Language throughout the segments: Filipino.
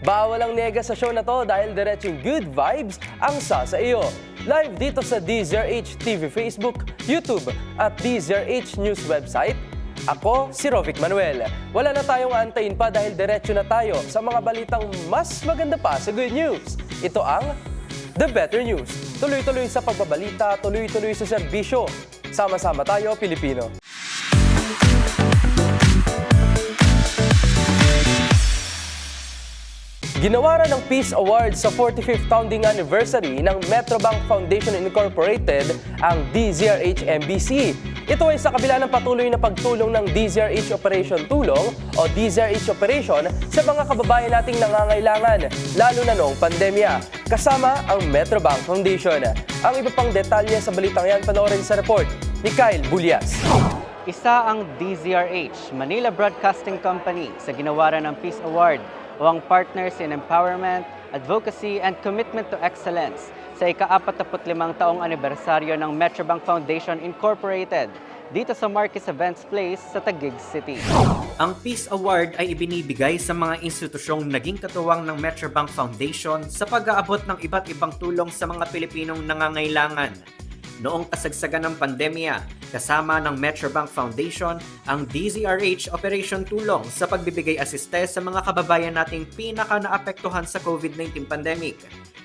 Bawal ang nega sa show na to dahil diretsong good vibes ang sa sa iyo. Live dito sa DZRH TV Facebook, YouTube at DZRH News website ako si Rovic Manuel. Wala na tayong antayin pa dahil diretso na tayo sa mga balitang mas maganda pa sa good news. Ito ang The Better News. Tuloy-tuloy sa pagbabalita, tuloy-tuloy sa serbisyo. Sama-sama tayo, Pilipino. Ginawaran ng Peace Award sa 45th founding anniversary ng Metrobank Foundation Incorporated ang DZRH MBC. Ito ay sa kabila ng patuloy na pagtulong ng DZRH Operation Tulong o DZRH Operation sa mga kababayan nating nangangailangan, lalo na noong pandemya, kasama ang Metrobank Foundation. Ang iba pang detalye sa balitang yan panoorin sa report ni Kyle Bulias. Isa ang DZRH, Manila Broadcasting Company, sa ginawaran ng Peace Award o ang Partners in Empowerment, Advocacy and Commitment to Excellence sa ika-45 taong anibersaryo ng Metrobank Foundation Incorporated dito sa Marquis Events Place sa Taguig City. Ang Peace Award ay ibinibigay sa mga institusyong naging katuwang ng Metrobank Foundation sa pag-aabot ng iba't ibang tulong sa mga Pilipinong nangangailangan. Noong kasagsagan ng pandemya, kasama ng Metrobank Foundation ang DZRH Operation Tulong sa pagbibigay asiste sa mga kababayan nating pinaka naapektuhan sa COVID-19 pandemic.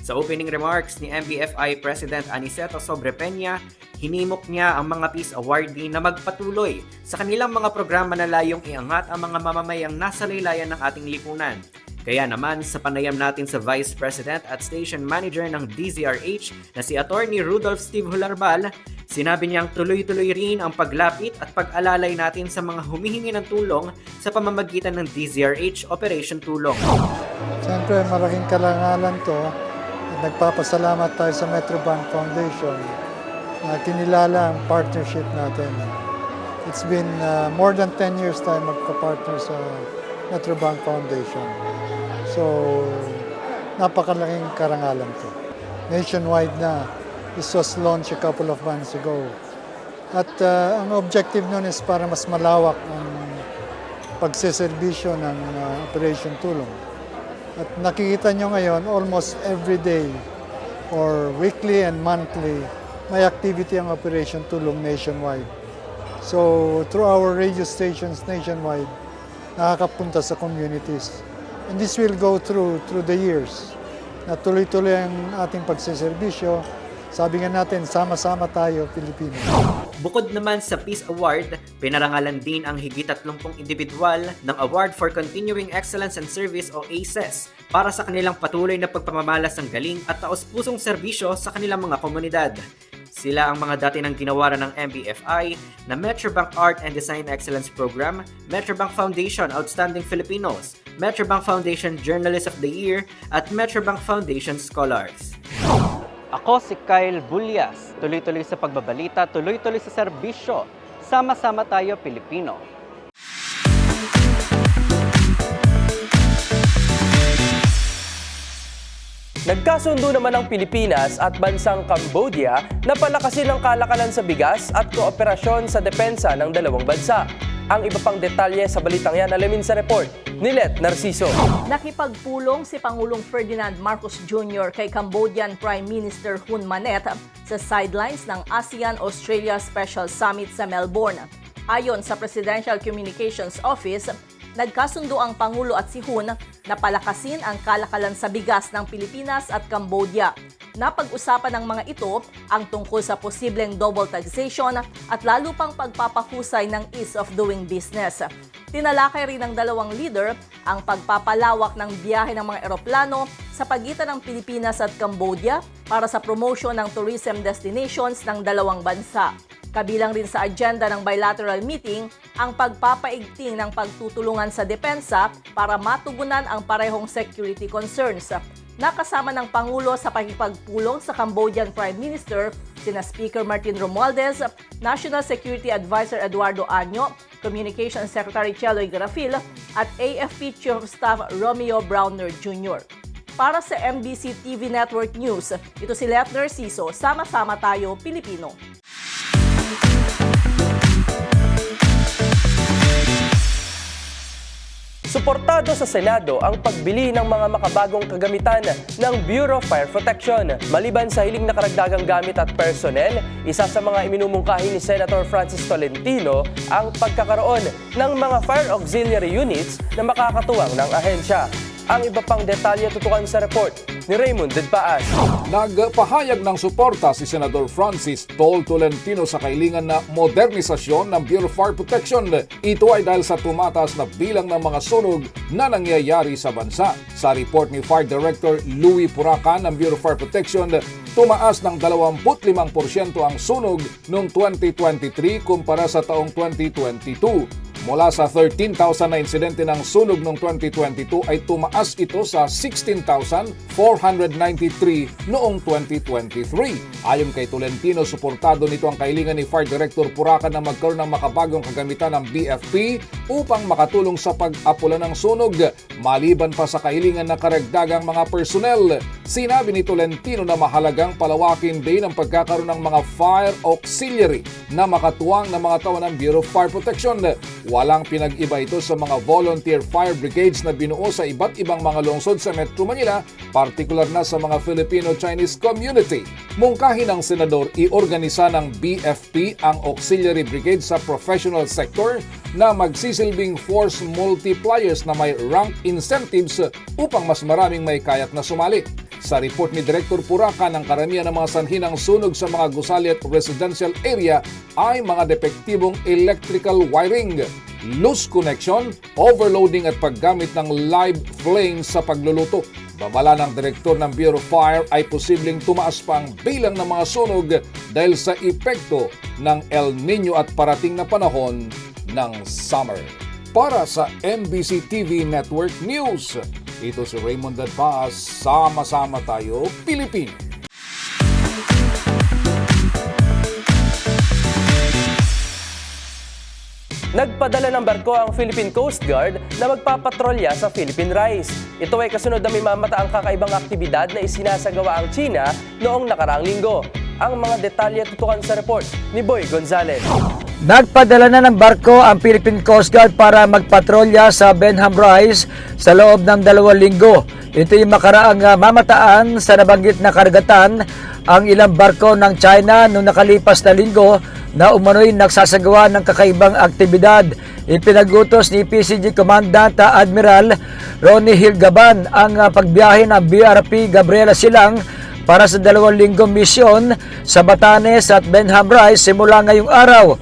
Sa opening remarks ni MBFI President Aniceto Sobrepeña, hinimok niya ang mga Peace Awardee na magpatuloy sa kanilang mga programa na layong iangat ang mga mamamayang nasa laylayan ng ating lipunan. Kaya naman sa panayam natin sa Vice President at Station Manager ng DZRH na si Attorney Rudolph Steve Hularbal, sinabi niyang tuloy-tuloy rin ang paglapit at pag-alalay natin sa mga humihingi ng tulong sa pamamagitan ng DZRH Operation Tulong. Siyempre, malaking kalangalan to. At nagpapasalamat tayo sa Metrobank Foundation na kinilala ang partnership natin. It's been uh, more than 10 years tayo magka-partner sa Metrobank Foundation. So, napakalaking karangalan to. Nationwide na. This was launched a couple of months ago. At uh, ang objective nun is para mas malawak ang pagseserbisyo ng uh, Operation Tulong. At nakikita nyo ngayon, almost every day or weekly and monthly, may activity ang Operation Tulong nationwide. So, through our radio stations nationwide, nakakapunta sa communities. And this will go through through the years. Na tuloy-tuloy ang ating pagseserbisyo. Sabi nga natin, sama-sama tayo, Pilipino. Bukod naman sa Peace Award, pinarangalan din ang higit 30 individual ng Award for Continuing Excellence and Service o ACES para sa kanilang patuloy na pagpamamalas ng galing at taos-pusong serbisyo sa kanilang mga komunidad. Sila ang mga dati ng ginawaran ng MBFI na Metrobank Art and Design Excellence Program, Metrobank Foundation Outstanding Filipinos, Metrobank Foundation Journalist of the Year, at Metrobank Foundation Scholars. Ako si Kyle Bulias, tuloy-tuloy sa pagbabalita, tuloy-tuloy sa serbisyo. Sama-sama tayo, Pilipino. Nagkasundo naman ang Pilipinas at bansang Cambodia na palakasin ang kalakalan sa bigas at kooperasyon sa depensa ng dalawang bansa. Ang iba pang detalye sa balitang yan alamin sa report ni Let Narciso. Nakipagpulong si Pangulong Ferdinand Marcos Jr. kay Cambodian Prime Minister Hun Manet sa sidelines ng ASEAN-Australia Special Summit sa Melbourne. Ayon sa Presidential Communications Office, nagkasundo ang Pangulo at si Hun na palakasin ang kalakalan sa bigas ng Pilipinas at Cambodia. Napag-usapan ng mga ito ang tungkol sa posibleng double taxation at lalo pang pagpapahusay ng ease of doing business. Tinalakay rin ng dalawang leader ang pagpapalawak ng biyahe ng mga eroplano sa pagitan ng Pilipinas at Cambodia para sa promotion ng tourism destinations ng dalawang bansa. Kabilang rin sa agenda ng bilateral meeting ang pagpapaigting ng pagtutulungan sa depensa para matugunan ang parehong security concerns. Nakasama ng Pangulo sa pakipagpulong sa Cambodian Prime Minister sina Speaker Martin Romualdez, National Security Advisor Eduardo Año, Communications Secretary Cheloy Garafil at AFP Chief of Staff Romeo Browner Jr. Para sa MBC TV Network News, ito si Let Narciso, Sama-sama Tayo, Pilipino. Suportado sa Senado ang pagbili ng mga makabagong kagamitan ng Bureau of Fire Protection. Maliban sa hiling na karagdagang gamit at personnel, isa sa mga iminumungkahi ni Senator Francis Tolentino ang pagkakaroon ng mga fire auxiliary units na makakatuwang ng ahensya. Ang iba pang detalye tutukan sa report ni Raymond Dedpaas. Nagpahayag ng suporta si Senador Francis Tol Tolentino sa kailingan na modernisasyon ng Bureau of Fire Protection. Ito ay dahil sa tumataas na bilang ng mga sunog na nangyayari sa bansa. Sa report ni Fire Director Louis Puracan ng Bureau of Fire Protection, tumaas ng 25% ang sunog noong 2023 kumpara sa taong 2022. Mula sa 13,000 na insidente ng sunog noong 2022 ay tumaas ito sa 16,493 noong 2023. Ayon kay Tolentino, suportado nito ang kailingan ni Fire Director Puracan na magkaroon ng makabagong kagamitan ng BFP upang makatulong sa pag-apula ng sunog maliban pa sa kahilingan na karagdagang mga personnel. Sinabi ni Tolentino na mahalagang palawakin din ang pagkakaroon ng mga fire auxiliary na makatuwang ng mga taon ng Bureau of Fire Protection. Walang pinag-iba ito sa mga volunteer fire brigades na binuo sa iba't ibang mga lungsod sa Metro Manila, partikular na sa mga Filipino-Chinese community. Mungkahin ng senador iorganisa ng BFP ang auxiliary brigade sa professional sector na magsisilbing force multipliers na may rank incentives upang mas maraming may kayat na sumali. Sa report ni Direktor Purakan, ang karamihan ng mga sanhi ng sunog sa mga gusali at residential area ay mga depektibong electrical wiring, loose connection, overloading at paggamit ng live flames sa pagluluto. Babala ng direktor ng Bureau of Fire ay posibleng tumaas pa ang bilang ng mga sunog dahil sa epekto ng El Nino at parating na panahon ng summer. Para sa MBC TV Network News, ito si Raymond Dadpaz, sama-sama tayo, Pilipino. Nagpadala ng barko ang Philippine Coast Guard na magpapatrolya sa Philippine Rise. Ito ay kasunod na may mamata ang kakaibang aktibidad na isinasagawa ang China noong nakaraang linggo. Ang mga detalye tutukan sa report ni Boy Gonzales. Nagpadala na ng barko ang Philippine Coast Guard para magpatrolya sa Benham Rise sa loob ng dalawang linggo. Ito yung makaraang ah, mamataan sa nabanggit na karagatan ang ilang barko ng China noong nakalipas na linggo na umano'y nagsasagawa ng kakaibang aktibidad. Ipinagutos ni PCG Commandant Admiral Ronnie Hilgaban ang ah, pagbiyahe ng BRP Gabriela Silang para sa dalawang linggong misyon sa Batanes at Benham Rise simula ngayong araw.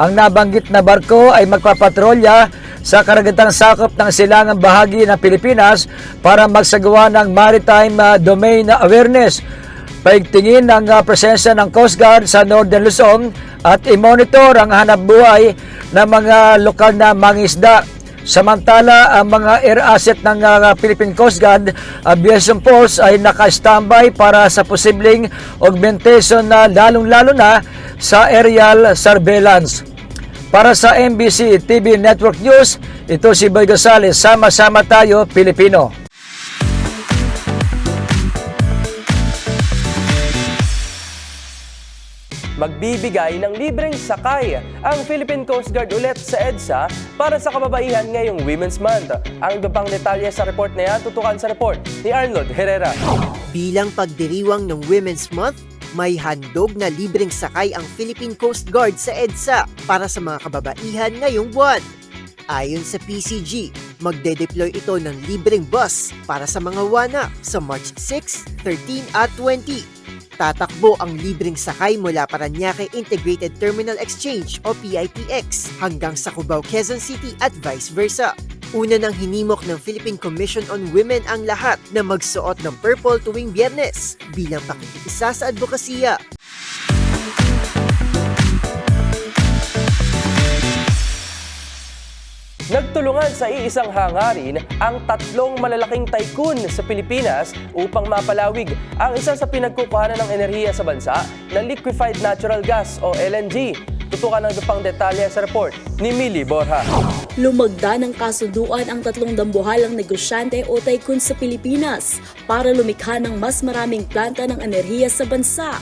Ang nabanggit na barko ay magpapatrolya sa karagatang sakop ng silangang bahagi ng Pilipinas para magsagawa ng maritime ah, domain awareness. Paigtingin ang ah, presensya ng Coast Guard sa Northern Luzon at i-monitor ang hanap buhay ng mga lokal na mangisda. Samantala, ang mga air asset ng uh, Philippine Coast Guard Aviation Force ay naka-standby para sa posibleng augmentation na lalong-lalo na sa aerial surveillance. Para sa MBC TV Network News, ito si Boy Gonzales. Sama-sama tayo, Pilipino. Magbibigay ng libreng sakay ang Philippine Coast Guard ulit sa EDSA para sa kababaihan ngayong Women's Month. Ang iba pang detalye sa report na yan, tutukan sa report ni Arnold Herrera. Bilang pagdiriwang ng Women's Month, may handog na libreng sakay ang Philippine Coast Guard sa EDSA para sa mga kababaihan ngayong buwan. Ayon sa PCG, magde-deploy ito ng libreng bus para sa mga wana sa March 6, 13 at 20. Tatakbo ang libreng sakay mula Paranaque Integrated Terminal Exchange o PITX hanggang sa Cubao, Quezon City at vice versa. Una nang hinimok ng Philippine Commission on Women ang lahat na magsuot ng purple tuwing biyernes bilang pakikisa sa advokasya. Nagtulungan sa iisang hangarin ang tatlong malalaking tycoon sa Pilipinas upang mapalawig ang isa sa pinagkukuhanan ng enerhiya sa bansa na liquefied natural gas o LNG. Tutukan ng pang detalye sa report ni Millie Borja. Lumagda ng kasunduan ang tatlong dambuhalang negosyante o tycoon sa Pilipinas para lumikha ng mas maraming planta ng enerhiya sa bansa.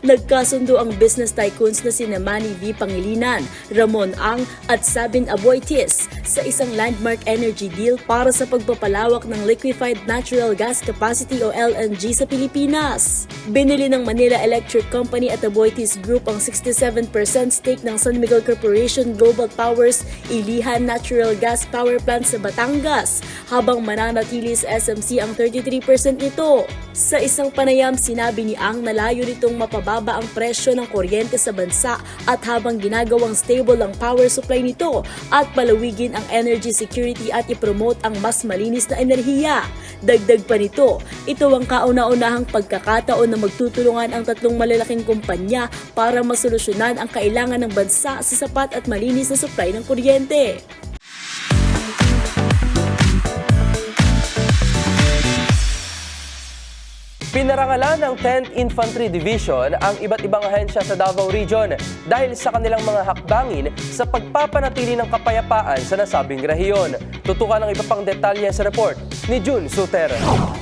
Nagkasundo ang business tycoons na sina Manny V. Pangilinan, Ramon Ang at Sabin Aboitis sa isang landmark energy deal para sa pagpapalawak ng liquefied natural gas capacity o LNG sa Pilipinas. Binili ng Manila Electric Company at Aboitis Group ang 67% stake ng San Miguel Corporation Global Powers Ilihan Natural Gas Power Plant sa Batangas, habang mananatili sa SMC ang 33% nito. Sa isang panayam, sinabi ni Ang na layo nitong mapababa ang presyo ng kuryente sa bansa at habang ginagawang stable ang power supply nito at palawigin ang energy security at ipromote ang mas malinis na enerhiya. Dagdag pa nito, ito ang kauna-unahang pagkakataon na magtutulungan ang tatlong malalaking kumpanya para masolusyonan ang kailangan ng bansa sa sapat at malinis na supply ng kuryente. Pinarangalan ng 10th Infantry Division ang iba't ibang ahensya sa Davao Region dahil sa kanilang mga hakbangin sa pagpapanatili ng kapayapaan sa nasabing rehiyon. Tutukan ng iba pang detalye sa report ni June Suter.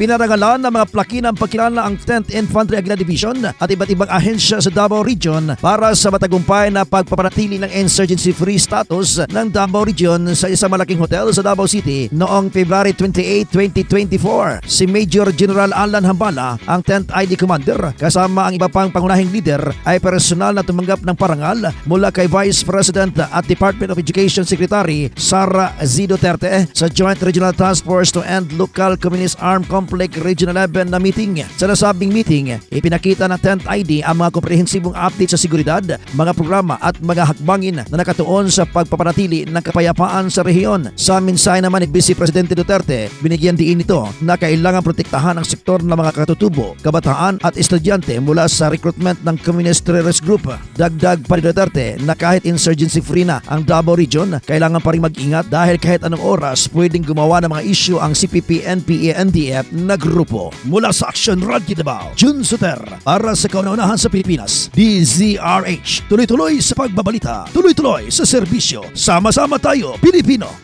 Pinarangalan ng mga plakinang pagkilala ang 10th Infantry Aguila Division at iba't ibang ahensya sa Davao Region para sa matagumpay na pagpapanatili ng insurgency-free status ng Davao Region sa isang malaking hotel sa Davao City noong February 28, 2024. Si Major General Alan Hambala, ang 10th ID Commander, kasama ang iba pang pangunahing leader ay personal na tumanggap ng parangal mula kay Vice President at Department of Education Secretary Sara Z. Duterte sa Joint Regional Task Force to End Local Communist Armed Conflict Region 11 na meeting. Sa nasabing meeting, ipinakita ng 10th ID ang mga komprehensibong update sa seguridad, mga programa at mga hakbangin na nakatuon sa pagpapanatili ng kapayapaan sa rehiyon. Sa mensahe naman ni Vice Presidente Duterte, binigyan diin ito na kailangan protektahan ang sektor ng mga katutubo, kabataan at estudyante mula sa recruitment ng Communist Terrorist Group. Dagdag pa ni Duterte na kahit insurgency-free na ang Davao Region, kailangan pa rin mag-ingat dahil kahit anong oras pwedeng gumawa ng mga issue ang CPP, NPA, NDF na grupo. Mula sa Action Radio Davao, Jun Suter, para sa kauna-unahan sa Pilipinas, DZRH. Tuloy-tuloy sa pagbabalita, tuloy-tuloy sa serbisyo. Sama-sama tayo, Pilipino.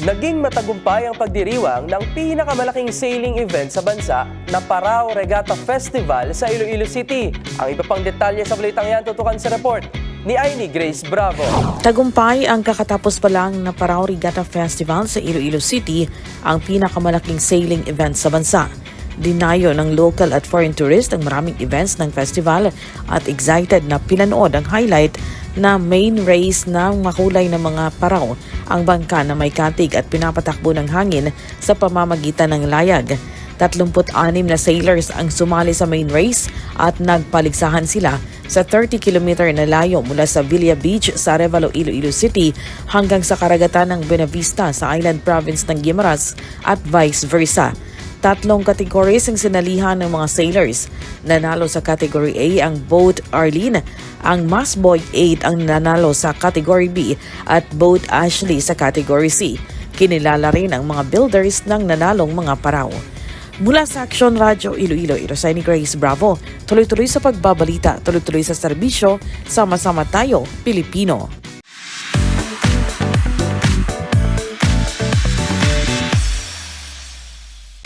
Naging matagumpay ang pagdiriwang ng pinakamalaking sailing event sa bansa na Parao Regatta Festival sa Iloilo City. Ang iba pang detalye sa balitang yan tutukan sa report ni Aini Grace Bravo. Tagumpay ang kakatapos pa lang na Parao Regatta Festival sa Iloilo City, ang pinakamalaking sailing event sa bansa. Dinayo ng local at foreign tourist ang maraming events ng festival at excited na pinanood ang highlight na main race ng makulay na mga paraw ang bangka na may katig at pinapatakbo ng hangin sa pamamagitan ng layag. 36 na sailors ang sumali sa main race at nagpaligsahan sila sa 30 km na layo mula sa Villa Beach sa Arevalo, Iloilo City hanggang sa karagatan ng Buenavista sa Island Province ng Guimaras at vice versa. Tatlong categories ang sinalihan ng mga sailors. Nanalo sa Category A ang Boat Arlene, ang Masboy 8 ang nanalo sa Category B at Boat Ashley sa Category C. Kinilala rin ang mga builders ng nanalong mga paraw. Mula sa Action Radio Iloilo, Irosay Grace Bravo. Tuloy-tuloy sa pagbabalita, tuloy-tuloy sa serbisyo, sama-sama tayo, Pilipino.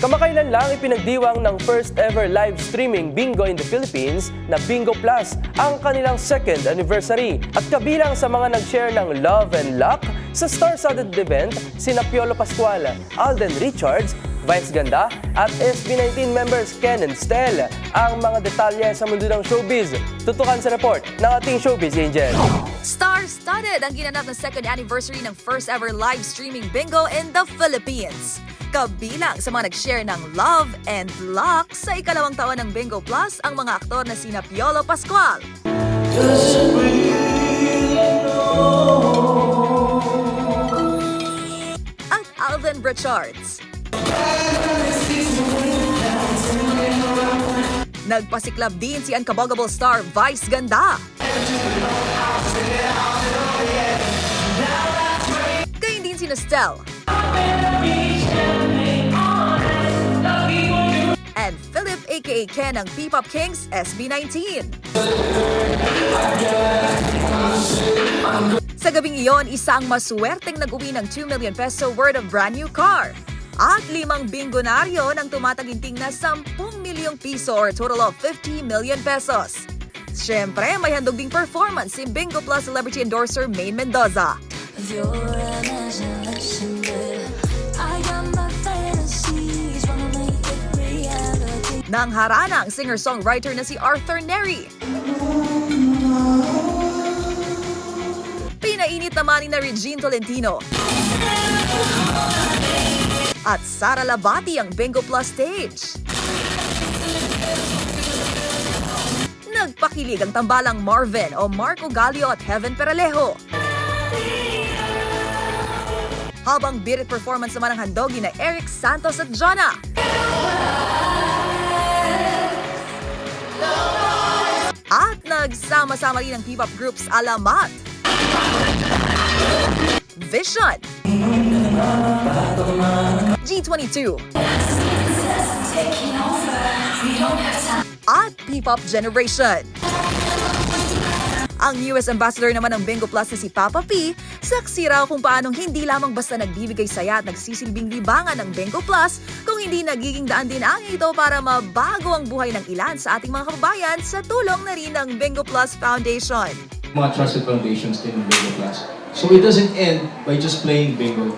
Kamakailan lang ipinagdiwang ng first ever live streaming bingo in the Philippines na Bingo Plus ang kanilang second anniversary. At kabilang sa mga nag-share ng love and luck sa star-studded event, sina Piolo Pascual, Alden Richards Vice Ganda at SB19 members Ken and Stel. Ang mga detalye sa mundo ng showbiz. Tutukan sa report ng ating showbiz angel. Star-studded ang ginanap na second anniversary ng first ever live streaming bingo in the Philippines. Kabilang sa mga nag-share ng love and luck sa ikalawang taon ng Bingo Plus ang mga aktor na sina Piolo Pascual, at Alvin Richards. Nagpasiklab din si Unkabogable star Vice Ganda. Gayun din si Nestel. And Philip aka Ken ng P-Pop Kings SB19. Sa gabing iyon, isa ang maswerteng nag-uwi ng 2 million peso worth of brand new car. At limang bingonaryo ng tumataginting na 10 milyong piso or total of 50 million pesos. Siyempre, may handog ding performance si Bingo Plus celebrity endorser Maine Mendoza. Nang harana ang singer-songwriter na si Arthur Neri. Pinainit naman ni na Regine Tolentino. At Sara Labati ang Bingo Plus stage. Nagpakilig ang tambalang Marvin o Marco Gallio at Heaven Peralejo. Habang birit performance naman ang handogi na Eric Santos at Jonna. At nagsama-sama rin ang P-pop groups Alamat, Vision, G22, at P-pop Generation. Ang US Ambassador naman ng Bingo Plus na si Papa P, saksi raw kung paanong hindi lamang basta nagbibigay saya at nagsisilbing libangan ng Bingo Plus, kung hindi nagiging daan din ang ito para mabago ang buhay ng ilan sa ating mga kababayan sa tulong na rin ng Bingo Plus Foundation. mga trusted foundations din ng Bingo Plus. So it doesn't end by just playing bingo.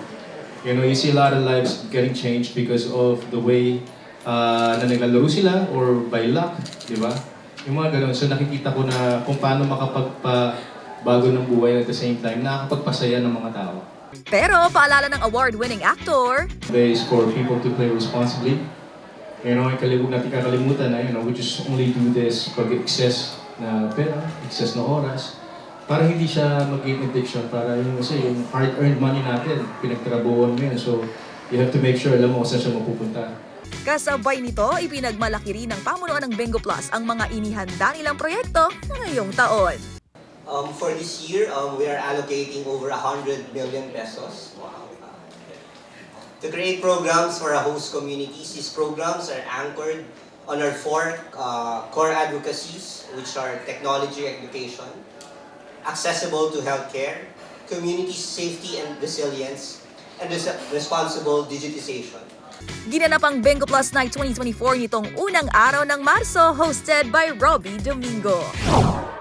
You know, you see a lot of lives getting changed because of the way uh, na naglalaro sila or by luck, di ba? Yung mga ganun. So nakikita ko na kung paano makapagpabago ng buhay at the same time, nakakapagpasaya ng mga tao. Pero paalala ng award-winning actor, Ways for people to play responsibly. You know, kalimut natin kakalimutan na, you know, we just only do this pag excess na pera, excess na oras, para hindi siya maging addiction, para yung kasi yung hard-earned money natin, pinagtrabuhan mo yun. So, you have to make sure alam mo kung saan siya mapupunta. kasabay nito, ipinagmalaki rin ng pamunuan ng Bingo Plus ang mga inihanda nilang proyekto ngayong taon. Um, for this year, um, we are allocating over 100 million pesos. Wow. Uh, to create programs for our host communities. These programs are anchored on our four uh, core advocacies, which are technology education, accessible to healthcare, community safety and resilience, and res- responsible digitization. Ginanap ang Bingo Plus Night 2024 nitong unang araw ng Marso, hosted by Robbie Domingo.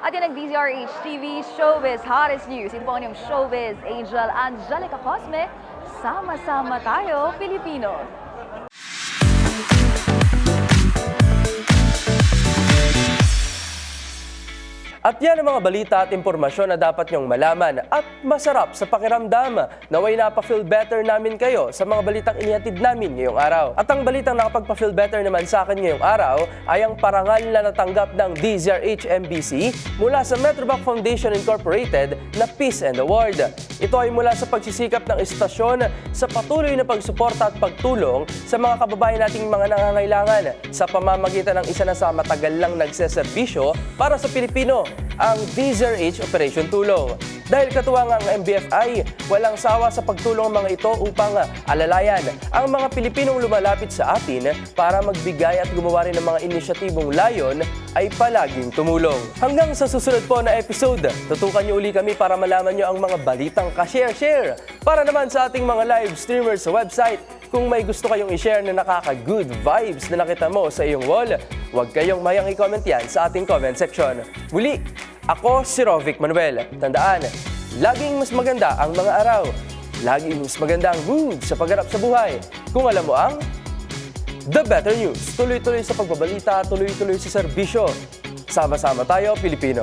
At yan ang DZRH TV Showbiz Hottest News. Ito po ang inyong Showbiz Angel Angelica Cosme. Sama-sama tayo, Pilipino. At yan ang mga balita at impormasyon na dapat nyong malaman at masarap sa pakiramdam. Naway napaka-feel better namin kayo sa mga balitang inihatid namin ngayong araw. At ang balitang nakapagpa-feel better naman sa akin ngayong araw ay ang parangal na natanggap ng DZRH MBC mula sa Metrobank Foundation Incorporated na Peace and Award. Ito ay mula sa pagsisikap ng istasyon sa patuloy na pagsuporta at pagtulong sa mga kababayan nating mga nangangailangan sa pamamagitan ng isa na sa matagal lang nagseserbisyo para sa Pilipino, ang DZRH Operation Tulong. Dahil katuwang ang MBFI, walang sawa sa pagtulong mga ito upang alalayan ang mga Pilipinong lumalapit sa atin para magbigay at gumawa rin ng mga inisyatibong layon ay palaging tumulong. Hanggang sa susunod po na episode, tutukan niyo uli kami para malaman niyo ang mga balitang ka-share-share. Para naman sa ating mga live streamers sa website, kung may gusto kayong i-share na nakaka-good vibes na nakita mo sa iyong wall, huwag kayong mayang i-comment yan sa ating comment section. Muli, ako si Rovic Manuel. Tandaan, laging mas maganda ang mga araw. Laging mas maganda ang mood sa pagharap sa buhay. Kung alam mo ang The Better News. Tuloy-tuloy sa pagbabalita, tuloy-tuloy sa serbisyo. Sama-sama tayo, Pilipino.